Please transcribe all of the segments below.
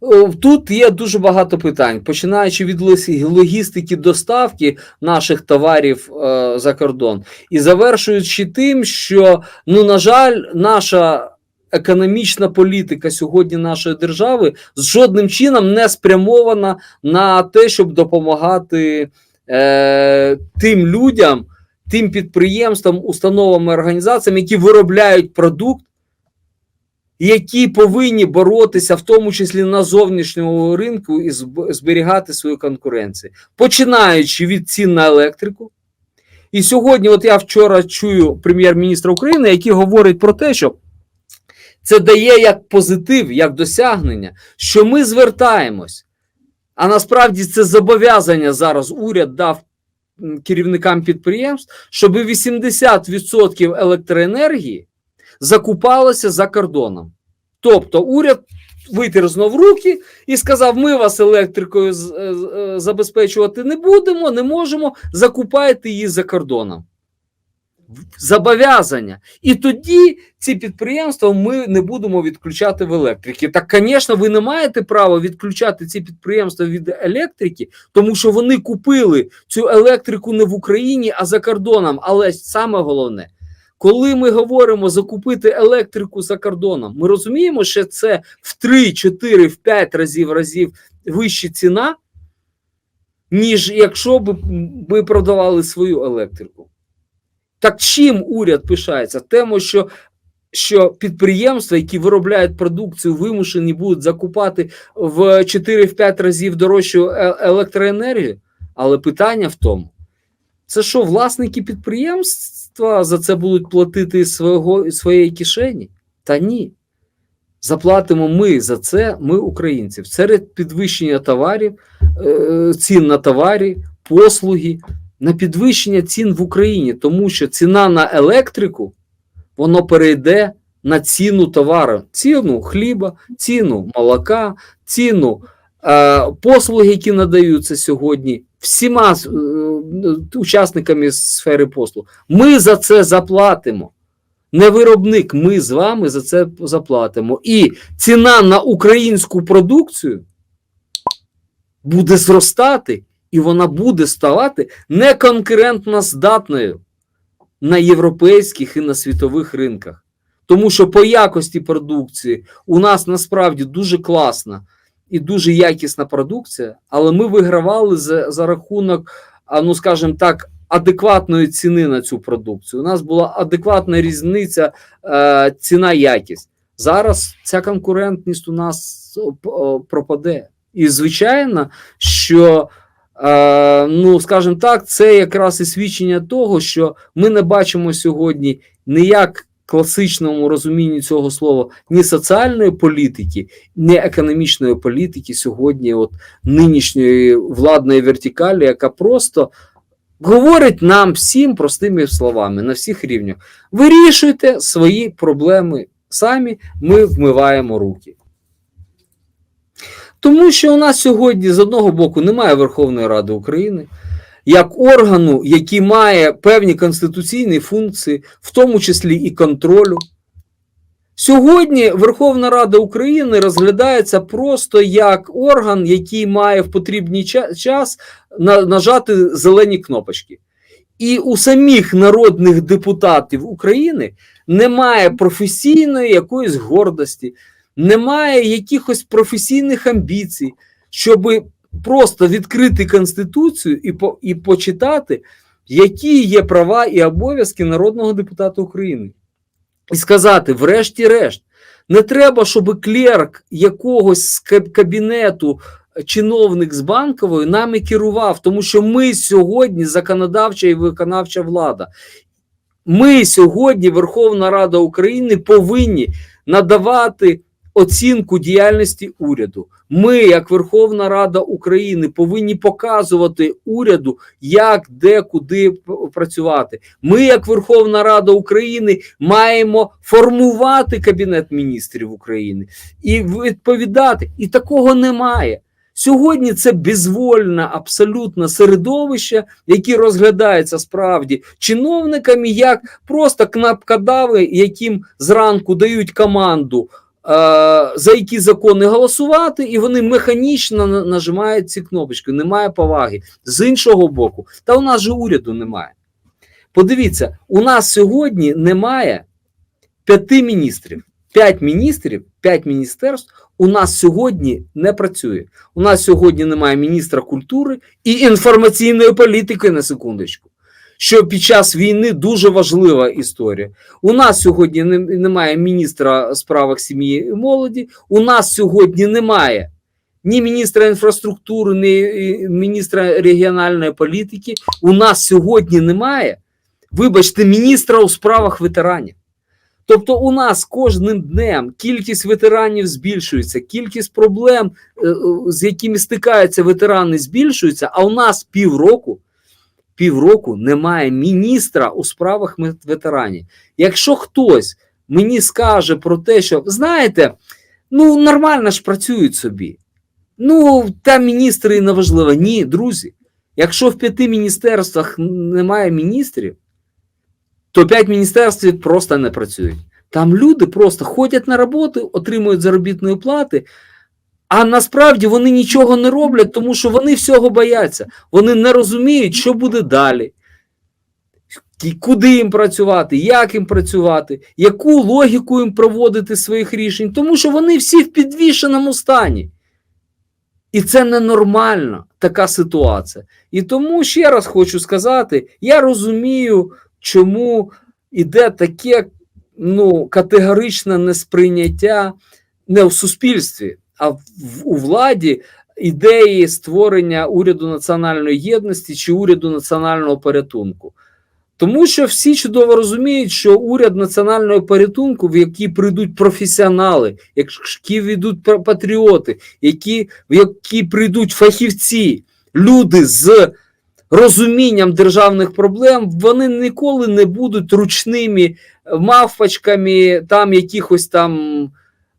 О, Тут є дуже багато питань, починаючи від логістики доставки наших товарів е, за кордон, і завершуючи тим, що, ну, на жаль, наша економічна політика сьогодні нашої держави з жодним чином не спрямована на те, щоб допомагати е, тим людям, тим підприємствам, установам і організаціям, які виробляють продукт які повинні боротися, в тому числі на зовнішньому ринку, і зберігати свою конкуренцію, починаючи від цін на електрику. І сьогодні, от я вчора чую прем'єр-міністра України, який говорить про те, що це дає як позитив, як досягнення, що ми звертаємось. А насправді це зобов'язання зараз уряд дав керівникам підприємств, щоб 80% електроенергії закупалося за кордоном. Тобто уряд витер знов руки і сказав: ми вас електрикою е, е, забезпечувати не будемо, не можемо, закупайте її за кордоном. Зобов'язання. І тоді ці підприємства ми не будемо відключати в електрики. Так, звісно, ви не маєте права відключати ці підприємства від електрики, тому що вони купили цю електрику не в Україні, а за кордоном. Але саме головне, коли ми говоримо закупити електрику за кордоном, ми розуміємо, що це в 3, 4, в 5 разів разів вища ціна, ніж якщо б ми продавали свою електрику. Так чим уряд пишається? Тему, що, що підприємства, які виробляють продукцію, вимушені будуть закупати в 4-5 разів дорожчу е- електроенергію. Але питання в тому, це що, власники підприємства за це будуть платити із свого, своєї кишені? Та ні. Заплатимо ми за це, ми українці. Серед підвищення товарів, е, цін на товари, послуги, на підвищення цін в Україні, тому що ціна на електрику воно перейде на ціну товару, ціну хліба, ціну молока, ціну е, послуги, які надаються сьогодні всіма е, учасниками сфери послуг. Ми за це заплатимо. Не виробник, ми з вами за це заплатимо. І ціна на українську продукцію буде зростати, і вона буде ставати неконкурентно здатною на європейських і на світових ринках. Тому що по якості продукції у нас насправді дуже класна і дуже якісна продукція, але ми вигравали за, за рахунок, ну скажімо так, адекватної ціни на цю продукцію. У нас була адекватна різниця е, ціна якість. Зараз ця конкурентність у нас пропаде. І звичайно, що е, ну, скажімо так, це якраз і свідчення того, що ми не бачимо сьогодні ніяк класичному розумінні цього слова ні соціальної політики, ні економічної політики сьогодні, от нинішньої владної вертикалі, яка просто говорить нам всім простими словами на всіх рівнях: вирішуйте свої проблеми самі, ми вмиваємо руки. Тому що у нас сьогодні з одного боку немає Верховної Ради України як органу, який має певні конституційні функції, в тому числі і контролю. Сьогодні Верховна Рада України розглядається просто як орган, який має в потрібний час нажати зелені кнопочки. І у самих народних депутатів України немає професійної якоїсь гордості, немає якихось професійних амбіцій, щоб просто відкрити Конституцію і, по, і почитати, які є права і обов'язки народного депутата України. І сказати, врешті-решт, не треба, щоб клерк якогось з кабінету, чиновник з банкової нами керував, тому що ми сьогодні законодавча і виконавча влада. Ми сьогодні, Верховна Рада України, повинні надавати оцінку діяльності уряду. Ми, як Верховна Рада України, повинні показувати уряду, як, де, куди працювати. Ми, як Верховна Рада України, маємо формувати Кабінет міністрів України і відповідати. І такого немає. Сьогодні це безвольне абсолютно середовище, яке розглядається справді чиновниками як просто кнопкодави, яким зранку дають команду, за які закони голосувати, і вони механічно нажимають ці кнопочки. Немає поваги. З іншого боку, та у нас же уряду немає. Подивіться, у нас сьогодні немає п'яти міністрів. П'ять міністрів, п'ять міністерств у нас сьогодні не працює. У нас сьогодні немає міністра культури і інформаційної політики на секундочку. Що під час війни дуже важлива історія. У нас сьогодні немає міністра справах сім'ї і молоді. У нас сьогодні немає ні міністра інфраструктури, ні міністра регіональної політики. У нас сьогодні немає, вибачте, міністра у справах ветеранів. Тобто, у нас кожним днем кількість ветеранів збільшується, кількість проблем, е, е, з якими стикаються ветерани, збільшується. А у нас півроку, півроку немає міністра у справах ветеранів. Якщо хтось мені скаже про те, що знаєте, ну нормально ж працюють собі. Ну, та міністри і не важливо. Ні, друзі. Якщо в п'яти міністерствах немає міністрів, то п'ять міністерств просто не працюють. Там люди просто ходять на роботу, отримують заробітної плати, а насправді вони нічого не роблять, тому що вони всього бояться. Вони не розуміють, що буде далі. Куди їм працювати, як їм працювати, яку логіку їм проводити своїх рішень, тому що вони всі в підвішеному стані. І це ненормальна така ситуація. І тому ще раз хочу сказати: я розумію, чому іде таке ну, категоричне несприйняття не в суспільстві, а в, у владі ідеї створення уряду національної єдності чи уряду національного порятунку. Тому що всі чудово розуміють, що уряд національного порятунку, в який прийдуть професіонали, які війдуть патріоти, які, в які прийдуть фахівці, люди з розумінням державних проблем, вони ніколи не будуть ручними мавпочками там якихось там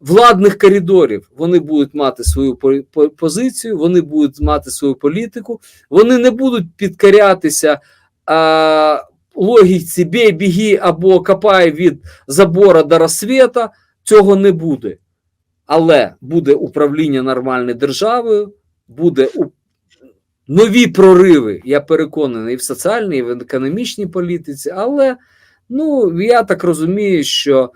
владних коридорів. Вони будуть мати свою по- по- позицію, вони будуть мати свою політику, вони не будуть підкорятися а, логіці бій, біги або копай від забора до розсвіта. Цього не буде. Але буде управління нормальною державою, буде у... нові прориви, я переконаний, і в соціальній, і в економічній політиці. Але ну, я так розумію, що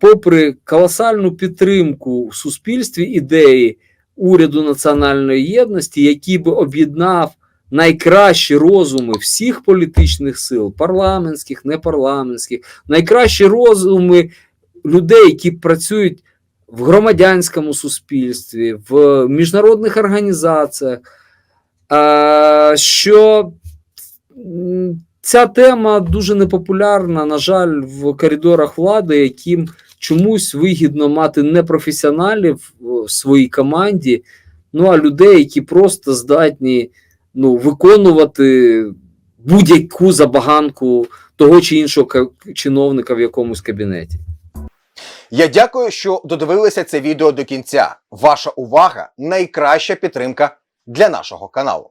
попри колосальну підтримку в суспільстві ідеї уряду національної єдності, який би об'єднав найкращі розуми всіх політичних сил, парламентських, непарламентських, найкращі розуми людей, які працюють в громадянському суспільстві, в міжнародних організаціях, що м, ця тема дуже непопулярна, на жаль, в коридорах влади, яким чомусь вигідно мати не професіоналів в своїй команді, ну а людей, які просто здатні ну, виконувати будь-яку забаганку того чи іншого чиновника в якомусь кабінеті. Я дякую, що додивилися це відео до кінця. Ваша увага найкраща підтримка для нашого каналу.